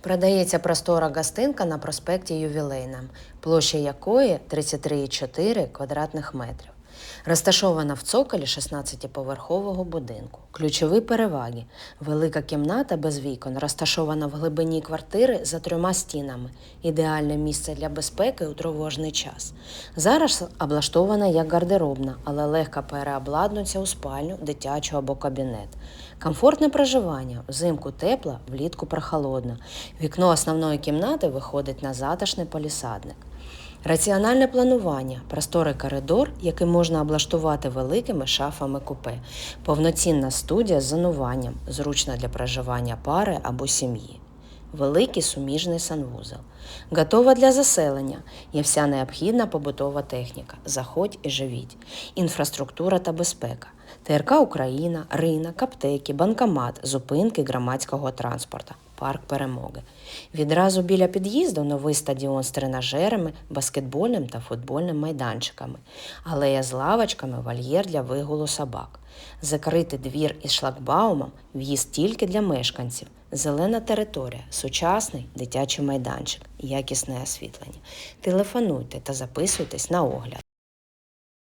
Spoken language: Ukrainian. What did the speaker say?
Продається простора гостинка на проспекті Ювілейна, площа якої 33,4 квадратних метрів. Розташована в цоколі 16-поверхового будинку. Ключові переваги. Велика кімната без вікон, розташована в глибині квартири за трьома стінами. Ідеальне місце для безпеки у тривожний час. Зараз облаштована як гардеробна, але легко переобладнується у спальню, дитячу або кабінет. Комфортне проживання. Взимку тепло, влітку прохолодно. Вікно основної кімнати виходить на затишний полісадник. Раціональне планування, просторий коридор, який можна облаштувати великими шафами купе, повноцінна студія з зонуванням, зручна для проживання пари або сім'ї. Великий суміжний санвузол. Готова для заселення. Є вся необхідна побутова техніка. Заходь і живіть. Інфраструктура та безпека. ТРК Україна, ринок, аптеки, банкомат, зупинки громадського транспорту, парк перемоги. Відразу біля під'їзду новий стадіон з тренажерами, баскетбольним та футбольним майданчиками, алея з лавочками, вольєр для вигулу собак. Закритий двір із шлагбаумом, в'їзд тільки для мешканців, зелена територія, сучасний дитячий майданчик, якісне освітлення. Телефонуйте та записуйтесь на огляд.